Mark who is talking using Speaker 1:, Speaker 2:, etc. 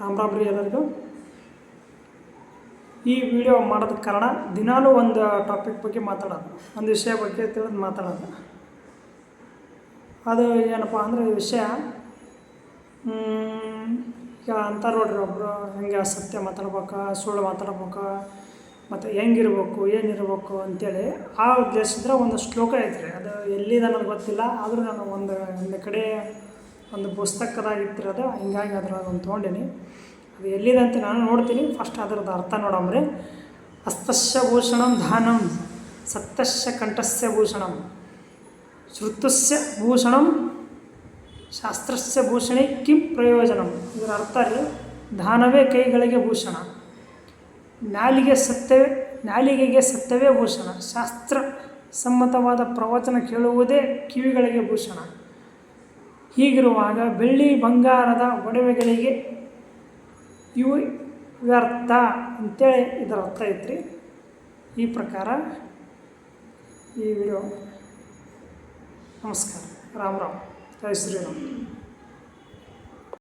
Speaker 1: ರಾಮ್ ರಾಮ್ ಎಲ್ಲರಿಗೂ. ಈ ವಿಡಿಯೋ ಮಾಡೋದ ಕಾರಣ ದಿನಾಲೂ ಒಂದು ಟಾಪಿಕ್ ಬಗ್ಗೆ ಮಾತಾಡೋದು. ಒಂದು ವಿಷಯ ಬಗ್ಗೆ ತಿಳಿದು ಮಾತಾಡೋದು. ಅದು ಏನಪ್ಪ ಅಂದರೆ ವಿಷಯ ಈಗ ಅಂತಾರೆ ನೋಡ್ರಿ ಒಬ್ಬರು ಹೆಂಗೆ ಸತ್ಯ ಮಾತಾಡ್ಬೇಕಾ, ಸುಳ್ಳು ಮಾತಾಡ್ಬೇಕು, ಮತ್ತು ಹೆಂಗಿರ್ಬೇಕು, ಏನಿರ್ಬೇಕು ಅಂತೇಳಿ ಆ ಉದ್ದೇಶದ್ರೆ ಒಂದು ಶ್ಲೋಕ ಐತ್ರಿ. ಅದು ಎಲ್ಲಿದೆ ನನಗೆ ಗೊತ್ತಿಲ್ಲ, ಆದರೂ ನಾನು ಒಂದು ಒಂದು ಕಡೆ ಒಂದು ಪುಸ್ತಕದಾಗ ಇಟ್ಟಿರೋದು ಹಿಂಗಾಗಿ ಅದ್ರಾಗ ಒಂದು ತೊಗೊಂಡೀನಿ. ಅದು ಎಲ್ಲಿದೆ ಅಂತ ನಾನು ನೋಡ್ತೀನಿ. ಫಸ್ಟ್ ಅದ್ರದ್ದು ಅರ್ಥ ನೋಡಮ್ರಿ ಹಸ್ತಸ್ಯ ಭೂಷಣಂ ಧಾನಂ ಸತ್ತಸ್ಯ ಕಂಠಸ್ಯ ಭೂಷಣಂ. ಶ್ರುತಸ್ಯ ಭೂಷಣಂ, ಶಾಸ್ತ್ರಸ್ಯ ಭೂಷಣೆ ಕಿಂ ಪ್ರಯೋಜನಂ. ಇದರ ಅರ್ಥ ರೀ ದಾನವೇ ಕೈಗಳಿಗೆ ಭೂಷಣ. ನಾಲಿಗೆ ಸತ್ಯವೇ, ನಾಲಿಗೆಗೆ ಸತ್ಯವೇ ಭೂಷಣ. ಶಾಸ್ತ್ರ ಸಮ್ಮತವಾದ ಪ್ರವಚನ ಕೇಳುವುದೇ ಕಿವಿಗಳಿಗೆ ಭೂಷಣ. ಹೀಗಿರುವಾಗ ಬೆಳ್ಳಿ ಬಂಗಾರದ ಒಡವೆಗಳಿಗೆ ಇವು ವ್ಯರ್ಥ ಅಂತೇಳಿ ಇದರ ಅರ್ಥ ಐತ್ರಿ. ಈ ಪ್ರಕಾರ ಈ ವಿಡಿಯೋ. ನಮಸ್ಕಾರ. ರಾಮ್ ರಾಮ್. ಜೈ ಶ್ರೀರಾಮ್.